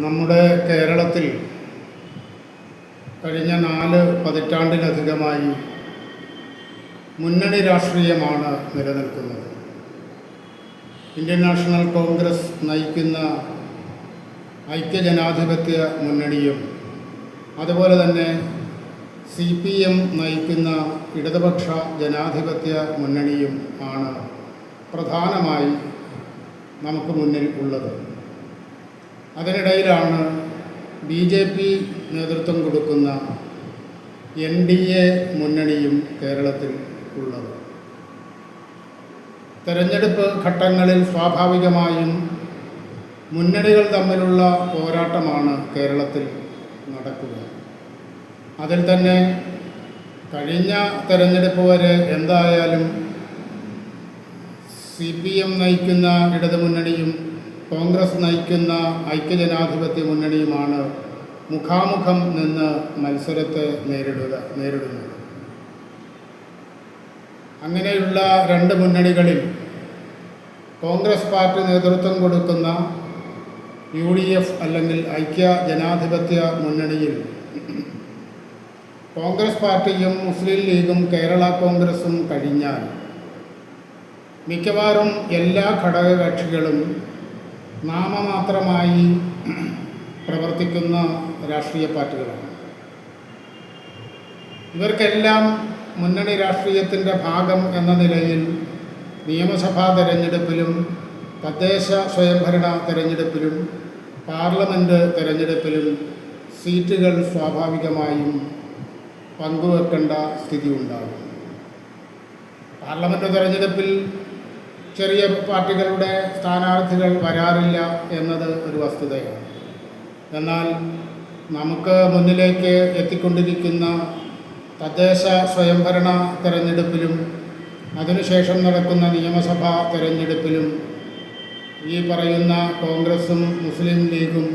നമ്മുടെ കേരളത്തിൽ കഴിഞ്ഞ നാല് പതിറ്റാണ്ടിലധികമായി മുന്നണി രാഷ്ട്രീയമാണ് നിലനിൽക്കുന്നത്. ഇന്ത്യൻ നാഷണൽ കോൺഗ്രസ് നയിക്കുന്ന ഐക്യജനാധിപത്യ മുന്നണിയും അതുപോലെ തന്നെ സി പി എം നയിക്കുന്ന ഇടതുപക്ഷ ജനാധിപത്യ മുന്നണിയും ആണ് പ്രധാനമായി നമുക്ക് മുന്നിൽ ഉള്ളത്. അതിനിടയിലാണ് ബി ജെ പി നേതൃത്വം കൊടുക്കുന്ന എൻ ഡി എ മുന്നണിയും കേരളത്തിൽ ഉള്ളത്. തെരഞ്ഞെടുപ്പ് ഘട്ടങ്ങളിൽ സ്വാഭാവികമായും മുന്നണികൾ തമ്മിലുള്ള പോരാട്ടമാണ് കേരളത്തിൽ നടക്കുക. അതിൽ തന്നെ കഴിഞ്ഞ തെരഞ്ഞെടുപ്പ് വരെ എന്തായാലും സി പി എം നയിക്കുന്ന ഇടതുമുന്നണിയും കോൺഗ്രസ് നയിക്കുന്ന ഐക്യജനാധിപത്യ മുന്നണിയുമാണ് മുഖാമുഖം നിന്ന് മത്സരത്തെ നേരിടുക നേരിടുന്നത്. അങ്ങനെയുള്ള രണ്ട് മുന്നണികളിൽ കോൺഗ്രസ് പാർട്ടി നേതൃത്വം കൊടുക്കുന്ന യു ഡി എഫ് അല്ലെങ്കിൽ ഐക്യ ജനാധിപത്യ മുന്നണിയിൽ കോൺഗ്രസ് പാർട്ടിയും മുസ്ലിം ലീഗും കേരള കോൺഗ്രസും കഴിഞ്ഞാൽ മിക്കവാറും എല്ലാ ഘടകകക്ഷികളും നാമമാത്രമായി പ്രവർത്തിക്കുന്ന രാഷ്ട്രീയ പാർട്ടികളാണ്. ഇവർക്കെല്ലാം മുന്നണി രാഷ്ട്രീയത്തിന്റെ ഭാഗം എന്ന നിലയിൽ നിയമസഭാ തെരഞ്ഞെടുപ്പിലും തദ്ദേശ സ്വയംഭരണ തെരഞ്ഞെടുപ്പിലും പാർലമെന്റ് തെരഞ്ഞെടുപ്പിലും സീറ്റുകൾ സ്വാഭാവികമായും പങ്കുവെക്കേണ്ട സ്ഥിതി ഉണ്ടാകും പാർലമെന്റ് തെരഞ്ഞെടുപ്പിൽ ചെറിയ പാർട്ടികളുടെ സ്ഥാനാർത്ഥികൾ വരാറില്ല എന്നത് ഒരു വസ്തുതയാണ്. എന്നാൽ നമുക്ക് മുന്നിലേക്ക് എത്തിക്കൊണ്ടിരിക്കുന്ന തദ്ദേശ സ്വയംഭരണ തെരഞ്ഞെടുപ്പിലും അതിനുശേഷം നടക്കുന്ന നിയമസഭാ തെരഞ്ഞെടുപ്പിലും ഈ പറയുന്ന കോൺഗ്രസും മുസ്ലിം ലീഗും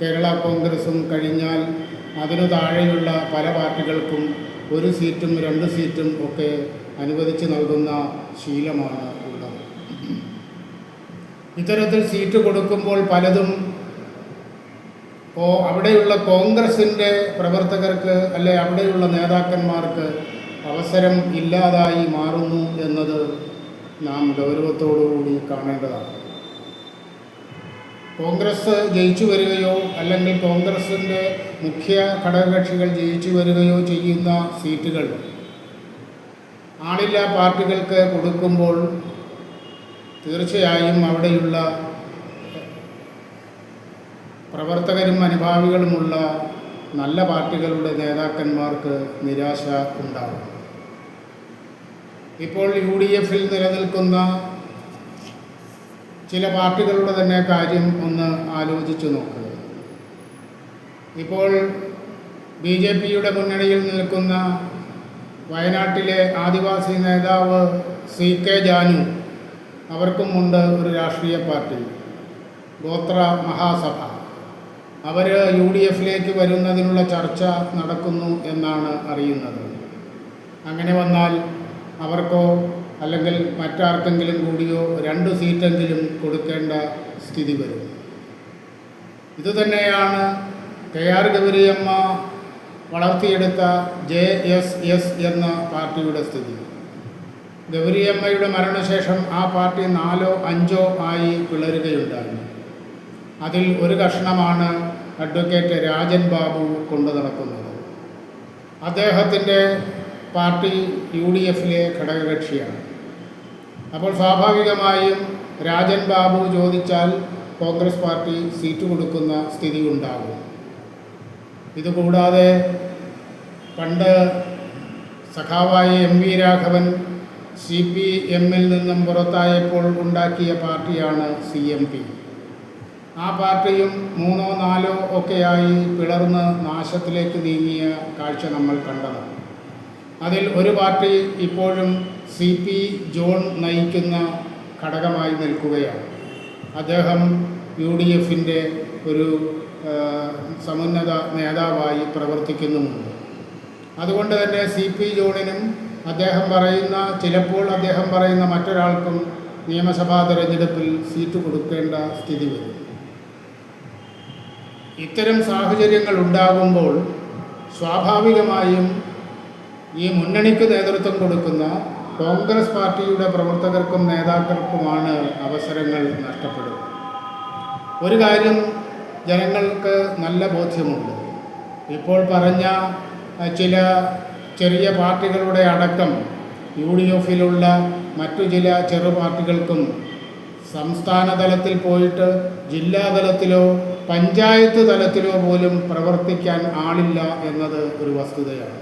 കേരള കോൺഗ്രസും കഴിഞ്ഞാൽ അതിനു താഴെയുള്ള പല പാർട്ടികൾക്കും ഒരു സീറ്റും രണ്ട് സീറ്റും ഒക്കെ അനുവദിച്ച് നൽകുന്ന ശീലമാണ് ഇത്തരത്തിൽ സീറ്റ് കൊടുക്കുമ്പോൾ പലതും ഓ അവിടെയുള്ള കോൺഗ്രസിന്റെ പ്രവർത്തകർക്ക് അല്ലെ അവിടെയുള്ള നേതാക്കന്മാർക്ക് അവസരം ഇല്ലാതായി മാറുന്നു എന്നത് നാം ഗൗരവത്തോടുകൂടി കാണേണ്ടതാണ്. കോൺഗ്രസ് ജയിച്ചു വരികയോ അല്ലെങ്കിൽ കോൺഗ്രസിന്റെ മുഖ്യ ഘടകകക്ഷികൾ ജയിച്ചു വരികയോ ചെയ്യുന്ന സീറ്റുകൾ ആളില്ലാ പാർട്ടികൾക്ക് കൊടുക്കുമ്പോൾ തീർച്ചയായും അവിടെയുള്ള പ്രവർത്തകരും അനുഭാവികളുമുള്ള നല്ല പാർട്ടികളുടെ നേതാക്കന്മാർക്ക് നിരാശ ഉണ്ടാകും. ഇപ്പോൾ യു ഡി എഫിൽ നിലനിൽക്കുന്ന ചില പാർട്ടികളുടെ തന്നെ കാര്യം ഒന്ന് ആലോചിച്ചു നോക്കുക ഇപ്പോൾ ബി ജെ പിയുടെ മുന്നണിയിൽ നിൽക്കുന്ന വയനാട്ടിലെ ആദിവാസി നേതാവ് സി കെ ജാനു അവർക്കുമുണ്ട് ഒരു രാഷ്ട്രീയ പാർട്ടി. ഗോത്ര മഹാസഭ. അവർ യു ഡി എഫിലേക്ക് വരുന്നതിനുള്ള ചർച്ച നടക്കുന്നു എന്നാണ് അറിയുന്നത്. അങ്ങനെ വന്നാൽ അവർക്കോ അല്ലെങ്കിൽ മറ്റാർക്കെങ്കിലും കൂടിയോ രണ്ട് സീറ്റെങ്കിലും കൊടുക്കേണ്ട സ്ഥിതി വരും. ഇതുതന്നെയാണ് കെ ആർ ഗൗരിയമ്മ വളർത്തിയെടുത്ത ജെ എസ് എസ് എന്ന പാർട്ടിയുടെ സ്ഥിതി. ഗൗരിയമ്മയുടെ മരണശേഷം ആ പാർട്ടി നാലോ അഞ്ചോ ആയി പിളരുകയുണ്ടായിരുന്നു അതിൽ ഒരു കഷ്ണമാണ് അഡ്വക്കേറ്റ് രാജൻ ബാബു കൊണ്ടു നടക്കുന്നത്. അദ്ദേഹത്തിന്റെ പാർട്ടി യു ഡി എഫിലെ ഘടകകക്ഷിയാണ്. അപ്പോൾ സ്വാഭാവികമായും രാജൻ ബാബു ചോദിച്ചാൽ കോൺഗ്രസ് പാർട്ടി സീറ്റ് കൊടുക്കുന്ന സ്ഥിതി ഉണ്ടാകും. ഇതുകൂടാതെ പണ്ട് സഖാവായ M V Raghavan C P എമ്മിൽ നിന്നും പുറത്തായപ്പോൾ ഉണ്ടാക്കിയ പാർട്ടിയാണ് സി എം പി. ആ പാർട്ടിയും മൂന്നോ നാലോ ഒക്കെയായി പിളർന്ന് നാശത്തിലേക്ക് നീങ്ങിയ കാഴ്ച നമ്മൾ കണ്ടത് അതിൽ ഒരു പാർട്ടി ഇപ്പോഴും സി പി ജോൺ നയിക്കുന്ന ഘടകമായി നിൽക്കുകയാണ്. അദ്ദേഹം യു ഡി എഫിന്റെ ഒരു സമുന്നത നേതാവായി പ്രവർത്തിക്കുന്നുമുണ്ട്. അതുകൊണ്ട് തന്നെ സി പി ജോണിനും അദ്ദേഹം പറയുന്ന ചിലപ്പോൾ അദ്ദേഹം പറയുന്ന മറ്റൊരാൾക്കും നിയമസഭാ തെരഞ്ഞെടുപ്പിൽ സീറ്റ് കൊടുക്കേണ്ട സ്ഥിതി വരും. ഇത്തരം സാഹചര്യങ്ങൾ ഉണ്ടാകുമ്പോൾ സ്വാഭാവികമായും ഈ മുന്നണിക്ക് നേതൃത്വം കൊടുക്കുന്ന കോൺഗ്രസ് പാർട്ടിയുടെ പ്രവർത്തകർക്കും നേതാക്കൾക്കുമാണ് അവസരങ്ങൾ നഷ്ടപ്പെടുക. ഒരു കാര്യം ജനങ്ങൾക്ക് നല്ല ബോധ്യമുണ്ട്. ഇപ്പോൾ പറഞ്ഞ ചില ചെറിയ പാർട്ടികളുടെ അടക്കം യു ഡി എഫിലുള്ള മറ്റു ചില ചെറു പാർട്ടികൾക്കും സംസ്ഥാന തലത്തിൽ പോയിട്ട് ജില്ലാ തലത്തിലോ പഞ്ചായത്ത് തലത്തിലോ പോലും പ്രവർത്തിക്കാൻ ആളില്ല എന്നത് ഒരു വസ്തുതയാണ്.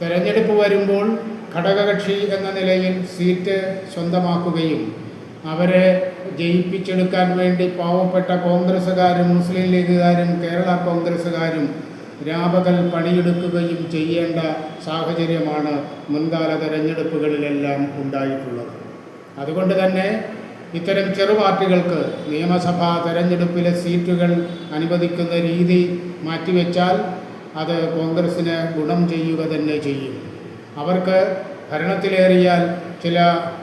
തെരഞ്ഞെടുപ്പ് വരുമ്പോൾ ഘടകകക്ഷി എന്ന നിലയിൽ സീറ്റ് സ്വന്തമാക്കുകയും അവരെ ജയിപ്പിച്ചെടുക്കാൻ വേണ്ടി പാവപ്പെട്ട കോൺഗ്രസ്സുകാരും മുസ്ലിം ലീഗുകാരും കേരള കോൺഗ്രസ്സുകാരും രാപകൽ പണിയെടുക്കുകയും ചെയ്യേണ്ട സാഹചര്യമാണ് മുൻകാല തെരഞ്ഞെടുപ്പുകളിലെല്ലാം ഉണ്ടായിട്ടുള്ളത്. അതുകൊണ്ട് തന്നെ ഇത്തരം ചെറു പാർട്ടികൾക്ക് നിയമസഭാ തെരഞ്ഞെടുപ്പിലെ സീറ്റുകൾ അനുവദിക്കുന്ന രീതി മാറ്റിവെച്ചാൽ അത് കോൺഗ്രസ്സിന് ഗുണം ചെയ്യുക തന്നെ ചെയ്യും. അവർക്ക് ഭരണത്തിലേറിയാൽ ചില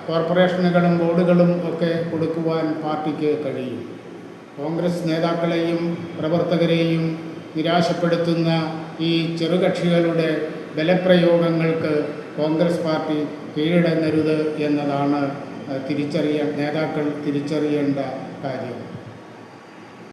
കോർപ്പറേഷനുകളും ബോർഡുകളും ഒക്കെ കൊടുക്കുവാൻ പാർട്ടിക്ക് കഴിയും. കോൺഗ്രസ് നേതാക്കളെയും പ്രവർത്തകരെയും നിരാശപ്പെടുത്തുന്ന ഈ ചെറുകക്ഷികളുടെ ബലപ്രയോഗങ്ങൾക്ക് കോൺഗ്രസ് പാർട്ടി കീഴടങ്ങരുത് എന്നതാണ് തിരിച്ചറിയ നേതാക്കൾ തിരിച്ചറിയേണ്ട കാര്യം.